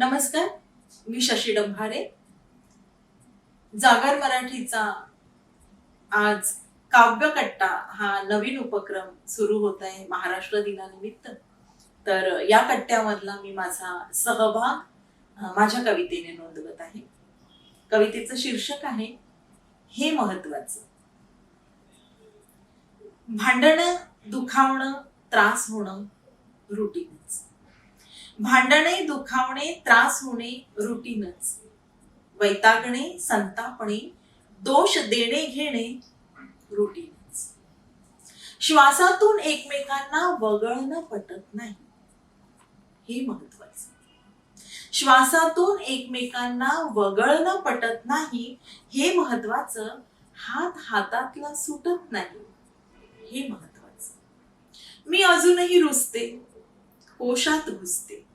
नमस्कार मी शशी डंभारे. जागर मराठीचा आज काव्यकट्टा हा नवीन उपक्रम सुरू होत आहे महाराष्ट्र दिनानिमित्त. तर या कट्ट्यामधला मी माझा सहभाग माझ्या कवितेने नोंदवत आहे. कवितेचं शीर्षक आहे हे महत्वाचं भांडणं दुखावणं त्रास होणं रुटीनच भांडणे दुखावणे त्रास होणे रुटीनच. वैतागणे संतापणे दोष देणे घेणे रुटीनच. श्वासातून एकमेकांना वगळणं पटत नाही. हे महत्वाचं. श्वासातून एकमेकांना वगळणं पटत नाही हे महत्वाचं. हात हातातला सुटत नाही. हे महत्वाचं. मी अजूनही रुजते कोशात घुसते.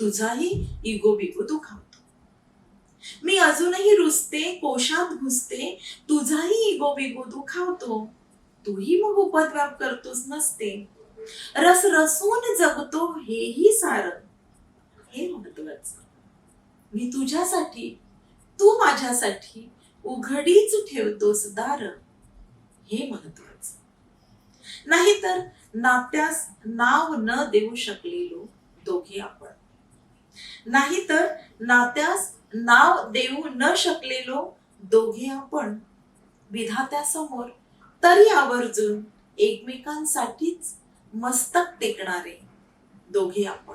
तुझाही इगो बिगो खावतो. मी अजूनही रुसते कोशात घुसते तुझाही इगो बिगो खावतो. तूही मग उपद्व्याप करतोस नसते. रस रसून जगतो हेही सार. हे महत्वाचं. मी तुझ्यासाठी तू माझ्यासाठी उघडीच ठेवतोस दार. हे महत्वाचं. नाहीतर नात्यास नाव न देऊ शकलेलो दोघे आपण. नाहीतर नात्यास नाव देऊ न शकलेलो दोघे आपण विधात्यासमोर तरी आवर्जून एकमेकांसाठीच मस्तक टेकणारे दोघे आपण.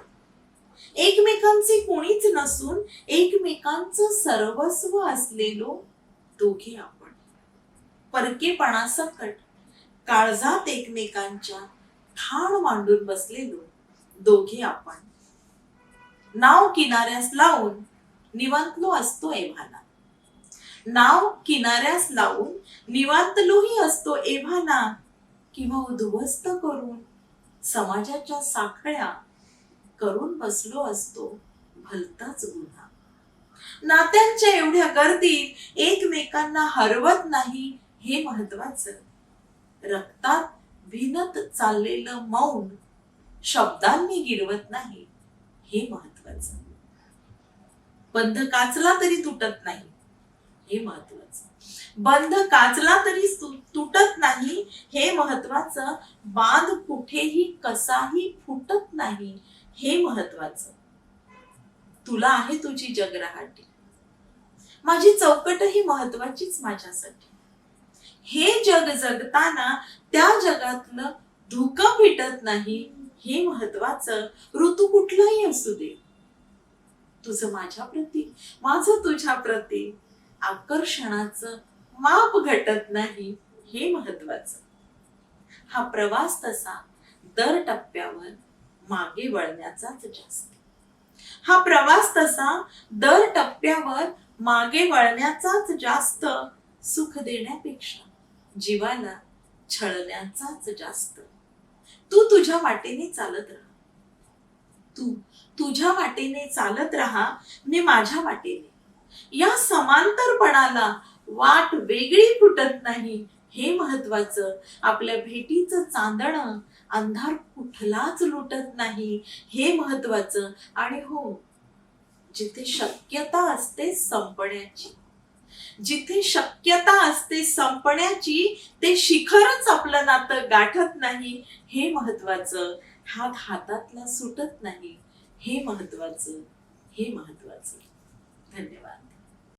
एकमेकांचे कोणीच नसून एकमेकांचं सर्वस्व असलेलो दोघे आपण. परकेपणासकट काळजात एकमेकांच्या ठाण मांडून बसलेलो दोघे आपण. नाव किनाऱ्यास लावून निवांतलो असतो एव्हाना. नाव किनाऱ्यास लावून निवांतलोही असतो एव्हाना. किंवा उद्ध्वस्त करून समाजाच्या साखळ्या करून बसलो असतो भलताच गुन्हा. नात्यांच्या एवढ्या गर्दीत एकमेकांना हरवत नाही हे महत्वाचं रक्तात भिनत चाललेलं मौन शब्दांनी गिरवत नाही. हे महत्वाचं. बंध काचला तरी तुटत नाही. हे महत्वाचं. बंध काचला तरी तुटत नाही. हे महत्वाचं. बांध कुठेही कसाही फुटत नाही. हे महत्वाचं. तुला आहे तुझी जगराहाटी. माझी चौकट ही महत्वाचीच माझ्यासाठी. हे जग जगताना त्या जगातलं धुकं फिटत नाही. हे महत्वाचं ऋतू कुठलाही असू दे. तुझं माझ्या प्रती माझं तुझ्या प्रती आकर्षणाचं माप घटत नाही हे महत्वाचं. हा प्रवास तसा दर टप्प्यावर मागे वळण्याचाच जास्त. हा प्रवास तसा दर टप्प्यावर मागे वळण्याचाच जास्त सुख देण्यापेक्षा जीवाला छळण्याचाच जास्त. तू तुझ्या वाटेने चालत राहा. तू तुझ्या वाटेने चालत राहा मी माझ्या वाटेने. या समांतरपणाला वाट वेगळी फुटत नाही. हे महत्वाचं आपल्या भेटीचं चांदणं अंधार कुठलाच लुटत नाही. हे महत्वाचं आणि हो जिथे शक्यता असते संपण्याची. जिथे शक्यता असते संपण्याची ते शिखरच आपलं नातं गाठत नाही. हे महत्वाचं. हात हातातला सुटत नाही. हे महत्वाचं. हे महत्वाचं. धन्यवाद.